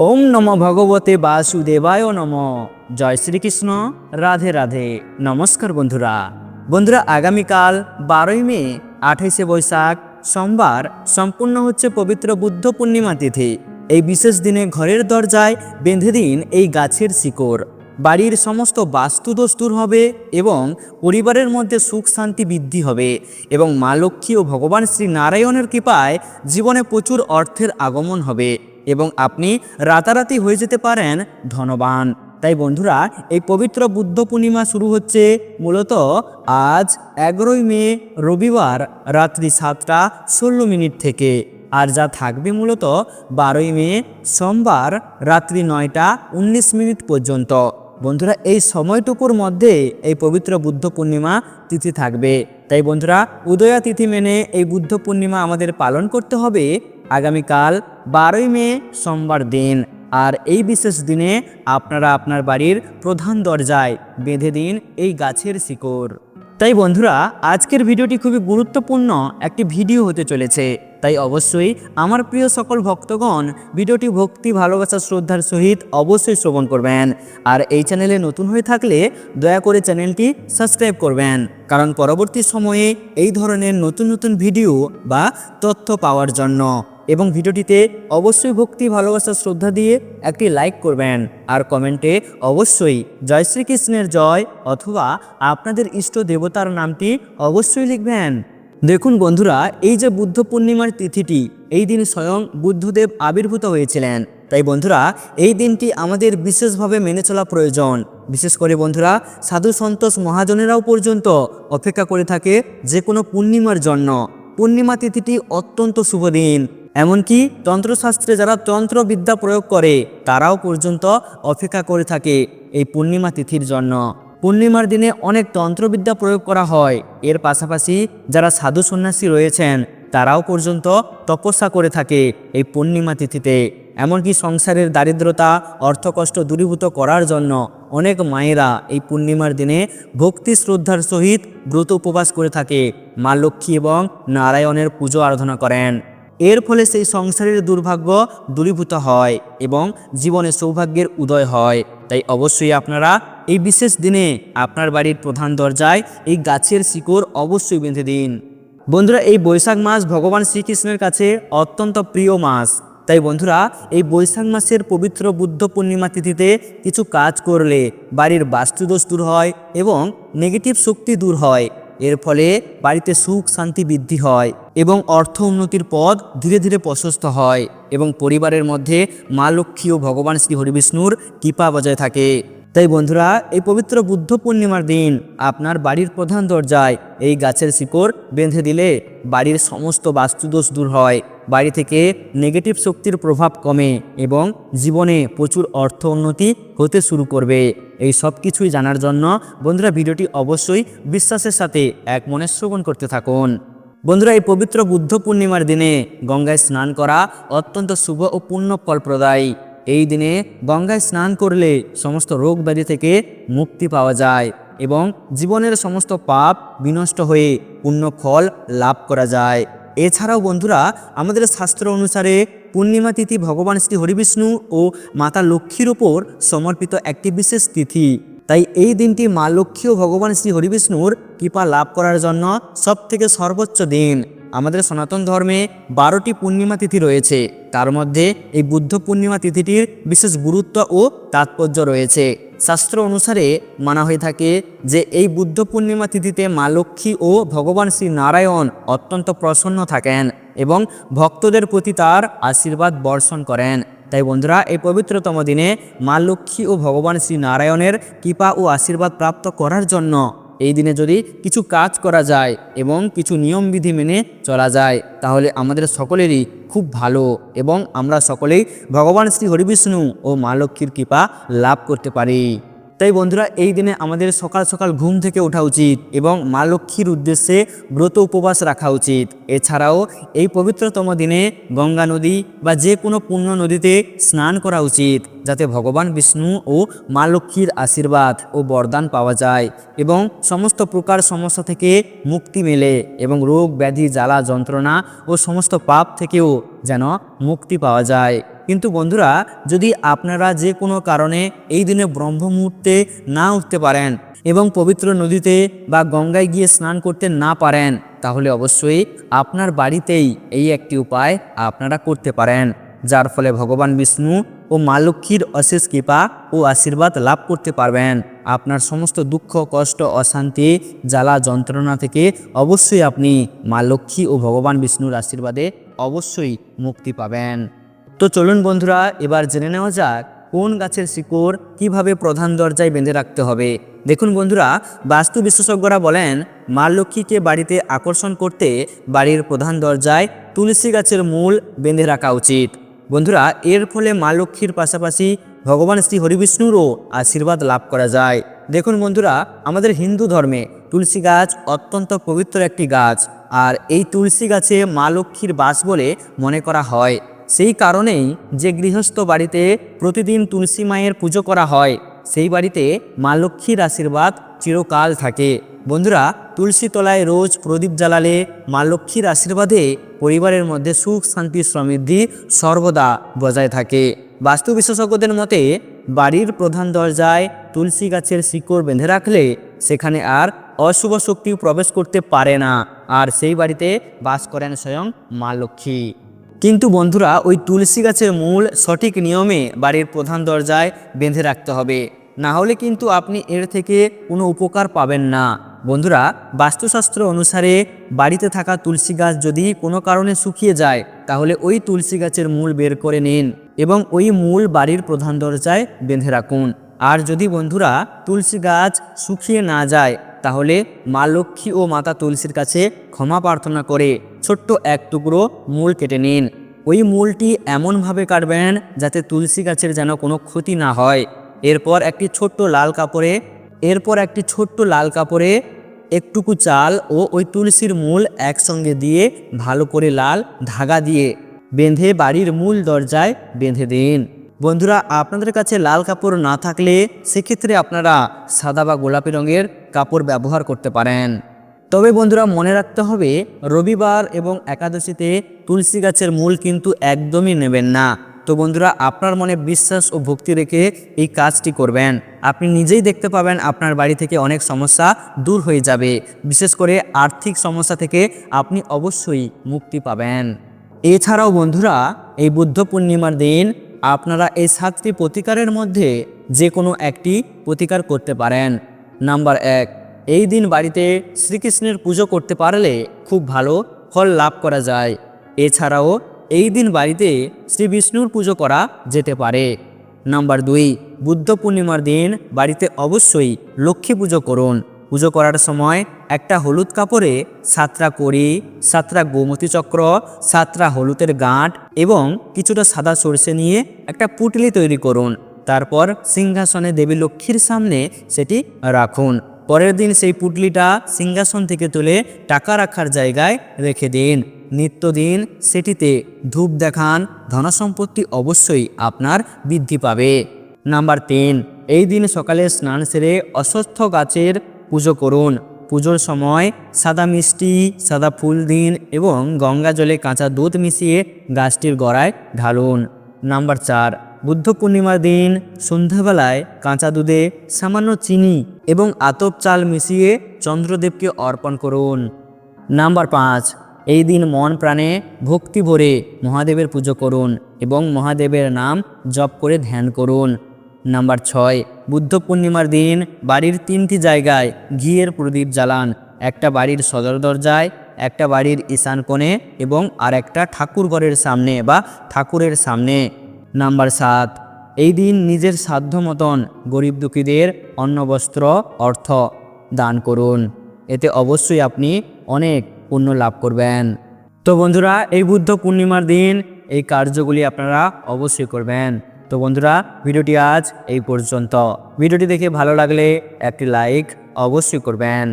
ওম নম ভগবতে বাসুদেবায় নম। জয় শ্রীকৃষ্ণ। রাধে রাধে। নমস্কার বন্ধুরা। বন্ধুরা, আগামীকাল বারোই মে, আঠাইশে বৈশাখ, সোমবার সম্পূর্ণ হচ্ছে পবিত্র বুদ্ধ পূর্ণিমা তিথি। এই বিশেষ দিনে ঘরের দরজায় বেঁধে দিন এই গাছের শিকড়। বাড়ির সমস্ত বাস্তুদোষ দূর হবে এবং পরিবারের মধ্যে সুখ শান্তি বৃদ্ধি হবে এবং মা লক্ষ্মী ও ভগবান শ্রী নারায়ণের কৃপায় জীবনে প্রচুর অর্থের আগমন হবে। এবং আপনি রাতারাতি হয়ে যেতে পারেন, ধনবান। তাই বন্ধুরা, এই পবিত্র বুদ্ধ পূর্ণিমা শুরু হচ্ছে মূলত আজ এগারোই মে, রবিবার রাত্রি সাতটা ষোলো মিনিট থেকে। আর যা থাকবে মূলত বারোই মে, সোমবার রাত্রি নয়টা উনিশ মিনিট পর্যন্ত। বন্ধুরা, এই সময়টুকুর মধ্যে এই পবিত্র বুদ্ধ পূর্ণিমা তিথি থাকবে। তাই বন্ধুরা উদয়া তিথি মেনে এই বুদ্ধ পূর্ণিমা আমাদের পালন করতে হবে আগামীকাল বারোই মে, সোমবার দিন। আর এই বিশেষ দিনে আপনারা আপনার বাড়ির প্রধান দরজায় বেঁধে দিন এই গাছের শিকড়। তাই বন্ধুরা, আজকের ভিডিওটি খুবই গুরুত্বপূর্ণ একটি ভিডিও হতে চলেছে। তাই অবশ্যই আমার প্রিয় সকল ভক্তগণ ভিডিওটি ভক্তি, ভালোবাসা, শ্রদ্ধার সহিত অবশ্যই শ্রবণ করবেন। আর এই চ্যানেলে নতুন হয়ে থাকলে দয়া করে চ্যানেলটি সাবস্ক্রাইব করবেন। কারণ পরবর্তী সময়ে এই ধরনের নতুন নতুন ভিডিও বা তথ্য পাওয়ার জন্য এবং ভিডিওটিতে অবশ্যই ভক্তি, ভালোবাসা, শ্রদ্ধা দিয়ে একটি লাইক করবেন। আর কমেন্টে অবশ্যই জয় শ্রীকৃষ্ণের জয় অথবা আপনাদের ইষ্ট দেবতার নামটি অবশ্যই লিখবেন। দেখুন বন্ধুরা, এই যে বুদ্ধ পূর্ণিমার তিথিটি, এই দিন স্বয়ং বুদ্ধদেব আবির্ভূত হয়েছিলেন। তাই বন্ধুরা, এই দিনটি আমাদের বিশেষভাবে মেনে চলা প্রয়োজন। বিশেষ করে বন্ধুরা, সাধু সন্তোষ মহাজনেরাও পর্যন্ত অপেক্ষা করে থাকে যে কোনো পূর্ণিমার জন্য। পূর্ণিমা তিথিটি অত্যন্ত শুভ দিন। এমনকি তন্ত্রশাস্ত্রে যারা তন্ত্রবিদ্যা প্রয়োগ করে, তারাও পর্যন্ত অপেক্ষা করে থাকে এই পূর্ণিমা তিথির জন্য। পূর্ণিমার দিনে অনেক তন্ত্রবিদ্যা প্রয়োগ করা হয়। এর পাশাপাশি যারা সাধু সন্ন্যাসী রয়েছেন, তারাও পর্যন্ত তপস্যা করে থাকে এই পূর্ণিমা তিথিতে। এমনকি সংসারের দারিদ্রতা, অর্থকষ্ট দূরীভূত করার জন্য অনেক মায়েরা এই পূর্ণিমার দিনে ভক্তি শ্রদ্ধার সহিত ব্রত উপবাস করে থাকে। মা লক্ষ্মী এবং নারায়ণের পুজো আরাধনা করেন। এর ফলে সেই সংসারের দুর্ভাগ্য দূরীভূত হয় এবং জীবনে সৌভাগ্যের উদয় হয়। তাই অবশ্যই আপনারা এই বিশেষ দিনে আপনার বাড়ির প্রধান দরজায় এই গাছের শিকড় অবশ্যই বেঁধে দিন। বন্ধুরা, এই বৈশাখ মাস ভগবান শ্রীকৃষ্ণের কাছে অত্যন্ত প্রিয় মাস। তাই বন্ধুরা, এই বৈশাখ মাসের পবিত্র বুদ্ধ পূর্ণিমা তিথিতে কিছু কাজ করলে বাড়ির বাস্তুদোষ দূর হয় এবং নেগেটিভ শক্তি দূর হয়। এর ফলে বাড়িতে সুখ শান্তি বৃদ্ধি হয়। এবং অর্থ উন্নতির পথ ধীরে ধীরে প্রশস্ত হয় এবং পরিবারের মধ্যে মা লক্ষ্মী ও ভগবান শ্রী হরিবিষ্ণুর কৃপা বজায় থাকে। তাই বন্ধুরা, এই পবিত্র বুদ্ধ পূর্ণিমার দিন আপনার বাড়ির প্রধান দরজায় এই গাছের শিকড় বেঁধে দিলে বাড়ির সমস্ত বাস্তুদোষ দূর হয়, বাড়ি থেকে নেগেটিভ শক্তির প্রভাব কমে এবং জীবনে প্রচুর অর্থ উন্নতি হতে শুরু করবে। এই সব কিছুই জানার জন্য বন্ধুরা, ভিডিওটি অবশ্যই বিশ্বাসের সাথে এক মনে শ্রবণ করতে থাকুন। বন্ধুরা, এই পবিত্র বুদ্ধ পূর্ণিমার দিনে গঙ্গায় স্নান করা অত্যন্ত শুভ ও পূর্ণ ফলপ্রদায়ী। এই দিনে গঙ্গায় স্নান করলে সমস্ত রোগ ব্যাধি থেকে মুক্তি পাওয়া যায় এবং জীবনের সমস্ত পাপ বিনষ্ট হয়ে পূর্ণ ফল লাভ করা যায়। এছাড়াও বন্ধুরা, আমাদের শাস্ত্র অনুসারে পূর্ণিমা তিথি ভগবান শ্রী হরিবিষ্ণু ও মাতা লক্ষ্মীর ওপর সমর্পিত একটি বিশেষ তিথি। তাই এই দিনটি মা লক্ষ্মী ও ভগবান শ্রী হরিবিষ্ণুর কৃপা লাভ করার জন্য সবথেকে সর্বোচ্চ দিন। আমাদের সনাতন ধর্মে বারোটি পূর্ণিমা তিথি রয়েছে। তার মধ্যে এই বুদ্ধ পূর্ণিমা তিথিটির বিশেষ গুরুত্ব ও তাৎপর্য রয়েছে। শাস্ত্র অনুসারে মানা হয়ে থাকে যে এই বুদ্ধ পূর্ণিমা তিথিতে মা লক্ষ্মী ও ভগবান শ্রী নারায়ণ অত্যন্ত প্রসন্ন থাকেন এবং ভক্তদের প্রতি তার আশীর্বাদ বর্ষণ করেন। তাই বন্ধুরা, এই পবিত্রতম দিনে মা লক্ষ্মী ও ভগবান শ্রী নারায়ণের কৃপা ও আশীর্বাদ প্রাপ্ত করার জন্য এই দিনে যদি কিছু কাজ করা যায় এবং কিছু নিয়মবিধি মেনে চলা যায়, তাহলে আমাদের সকলেরই খুব ভালো এবং আমরা সকলেই ভগবান শ্রী হরিবিষ্ণু ও মা লক্ষ্মীর কৃপা লাভ করতে পারি। তাই বন্ধুরা, এই দিনে আমাদের সকাল সকাল ঘুম থেকে ওঠা উচিত এবং মা লক্ষ্মীর উদ্দেশ্যে ব্রত উপবাস রাখা উচিত। এছাড়াও এই পবিত্রতম দিনে গঙ্গা নদী বা যে কোনো পূর্ণ নদীতে স্নান করা উচিত, যাতে ভগবান বিষ্ণু ও মা লক্ষ্মীর আশীর্বাদ ও বরদান পাওয়া যায় এবং সমস্ত প্রকার সমস্যা থেকে মুক্তি মেলে এবং রোগ ব্যাধি, জ্বালা, যন্ত্রণা ও সমস্ত পাপ থেকেও যেন মুক্তি পাওয়া যায়। কিন্তু বন্ধুরা, যদি আপনারা যে কোনো কারণে এই দিনে ব্রহ্ম মুহূর্তে না উঠতে পারেন এবং পবিত্র নদীতে বা গঙ্গায় গিয়ে স্নান করতে না পারেন, তাহলে অবশ্যই আপনার বাড়িতেই এই একটি উপায় আপনারা করতে পারেন, যার ফলে ভগবান বিষ্ণু ও মা লক্ষ্মীর অশেষ কৃপা ও আশীর্বাদ লাভ করতে পারবেন। আপনার সমস্ত দুঃখ, কষ্ট, অশান্তি, জ্বালা, যন্ত্রণা থেকে অবশ্যই আপনি মা লক্ষ্মী ও ভগবান বিষ্ণুর আশীর্বাদে অবশ্যই মুক্তি পাবেন। তো চলুন বন্ধুরা, এবার জেনে নেওয়া যাক কোন গাছের শিকড় কীভাবে প্রধান দরজায় বেঁধে রাখতে হবে। দেখুন বন্ধুরা, বাস্তু বিশেষজ্ঞরা বলেন, মা লক্ষ্মীকে বাড়িতে আকর্ষণ করতে বাড়ির প্রধান দরজায় তুলসী গাছের মূল বেঁধে রাখা উচিত। বন্ধুরা, এর ফলে মা লক্ষ্মীর পাশাপাশি ভগবান শ্রী হরিবিষ্ণুরও আশীর্বাদ লাভ করা যায়। দেখুন বন্ধুরা, আমাদের হিন্দু ধর্মে তুলসী গাছ অত্যন্ত পবিত্র একটি গাছ, আর এই তুলসী গাছে মা লক্ষ্মীর বাস বলে মনে করা হয়। সেই কারণেই যে গৃহস্থ বাড়িতে প্রতিদিন তুলসী মায়ের পুজো করা হয়, সেই বাড়িতে মা লক্ষ্মীর আশীর্বাদ চিরকাল থাকে। বন্ধুরা, তুলসী তলায় রোজ প্রদীপ জ্বালালে মা লক্ষ্মীর আশীর্বাদে পরিবারের মধ্যে সুখ, শান্তি, সমৃদ্ধি সর্বদা বজায় থাকে। বাস্তু বিশেষজ্ঞদের মতে, বাড়ির প্রধান দরজায় তুলসী গাছের শিকড় বেঁধে রাখলে সেখানে আর অশুভ শক্তি প্রবেশ করতে পারে না। আর সেই বাড়িতে বাস করেন স্বয়ং মা লক্ষ্মী। কিন্তু বন্ধুরা, ওই তুলসী গাছের মূল সঠিক নিয়মে বাড়ির প্রধান দরজায় বেঁধে রাখতে হবে। না হলে কিন্তু আপনি এর থেকে কোনো উপকার পাবেন না। বন্ধুরা, বাস্তুশাস্ত্র অনুসারে বাড়িতে থাকা তুলসী গাছ যদি কোনো কারণে শুকিয়ে যায়, তাহলে ওই তুলসী গাছের মূল বের করে নিন এবং ওই মূল বাড়ির প্রধান দরজায় বেঁধে রাখুন। আর যদি বন্ধুরা, তুলসী গাছ শুকিয়ে না যায়, তাহলে মা লক্ষ্মী ও মাতা তুলসীর কাছে ক্ষমা প্রার্থনা করে। ছোট্ট এক টুকরো মূল কেটে নিন। ওই মূলটি এমনভাবে কাটবেন যাতে তুলসী গাছের যেন কোনো ক্ষতি না হয়। এরপর একটি ছোট্ট লাল কাপড়ে, এরপর একটি ছোট্ট লাল কাপড়ে একটুকু চাল ও ওই তুলসীর মূল একসঙ্গে দিয়ে ভালো করে লাল ধাগা দিয়ে বেঁধে বাড়ির মূল দরজায় বেঁধে দিন। বন্ধুরা, আপনাদের কাছে লাল কাপড় না থাকলে সেক্ষেত্রে আপনারা সাদা বা গোলাপি রঙের কাপড় ব্যবহার করতে পারেন। তবে বন্ধুরা মনে রাখতে হবে, রবিবার এবং একাদশীতে তুলসী গাছের মূল কিন্তু একদমই নেবেন না। তো বন্ধুরা, আপনার মনে বিশ্বাস ও ভক্তি রেখে এই কাজটি করবেন। আপনি নিজেই দেখতে পাবেন আপনার বাড়ি থেকে অনেক সমস্যা দূর হয়ে যাবে। বিশেষ করে আর্থিক সমস্যা থেকে আপনি অবশ্যই মুক্তি পাবেন। এছাড়াও বন্ধুরা, এই বুদ্ধ পূর্ণিমার দিন আপনারা এই সাতটি প্রতিকারের মধ্যে যে কোনো একটি প্রতিকার করতে পারেন। নাম্বার এক এই দিন বাড়িতে শ্রীকৃষ্ণের পুজো করতে পারলে খুব ভালো ফল লাভ করা যায়। এছাড়াও এই দিন বাড়িতে শ্রী বিষ্ণুর পুজো করা যেতে পারে। নাম্বার দুই, বুদ্ধ পূর্ণিমার দিন বাড়িতে অবশ্যই লক্ষ্মী পুজো করুন। পুজো করার সময় একটা হলুদ কাপড়ে সাতটা কড়ি সাতটা গোমতী চক্র সাতটা হলুদের গাঁট এবং কিছুটা সাদা সর্ষে নিয়ে একটা পুটলি তৈরি করুন। তারপর সিংহাসনে দেবী লক্ষ্মীর সামনে সেটি রাখুন। পরের দিন সেই পুটলিটা সিংহাসন থেকে তুলে টাকা রাখার জায়গায় রেখে দিন। নিত্যদিন সেটিতে ধূপ দেখান, ধনসম্পত্তি অবশ্যই আপনার বৃদ্ধি পাবে। নাম্বার তিন, এই দিন সকালে স্নান সেরে অশ্বত্থ গাছের পুজো করুন। পুজোর সময় সাদা মিষ্টি, সাদা ফুল দিন এবং গঙ্গা জলে কাঁচা দুধ মিশিয়ে গাছটির গড়ায় ঢালুন। নাম্বার চার, বুদ্ধ পূর্ণিমার দিন সন্ধ্যাবেলায় কাঁচা দুধে সামান্য চিনি এবং আতপ চাল মিশিয়ে চন্দ্রদেবকে অর্পণ করুন। নাম্বার পাঁচ, এই দিন মন প্রাণে ভক্তি ভরে মহাদেবের পুজো করুন এবং মহাদেবের নাম জপ করে ধ্যান করুন। নাম্বার ছয়, বুদ্ধ পূর্ণিমার দিন বাড়ির তিনটি জায়গায় ঘিয়ের প্রদীপ জ্বালান। একটা বাড়ির সদর দরজায়, একটা বাড়ির ঈশান কোণে এবং আর একটা ঠাকুর ঘরের সামনে বা ঠাকুরের সামনে। নাম্বার সাত এই দিন নিজের সাধ্য মতন গরিব দুঃখীদের অন্ন বস্ত্র অর্থ দান করুন। এতে অবশ্যই আপনি অনেক পুণ্য লাভ করবেন। তো বন্ধুরা, এই বুদ্ধ পূর্ণিমার দিন এই কার্যগুলি আপনারা অবশ্যই করবেন। তো বন্ধুরা, ভিডিওটি আজ এই পর্যন্ত। ভিডিওটি দেখে ভালো লাগলে একটি লাইক অবশ্যই করবেন।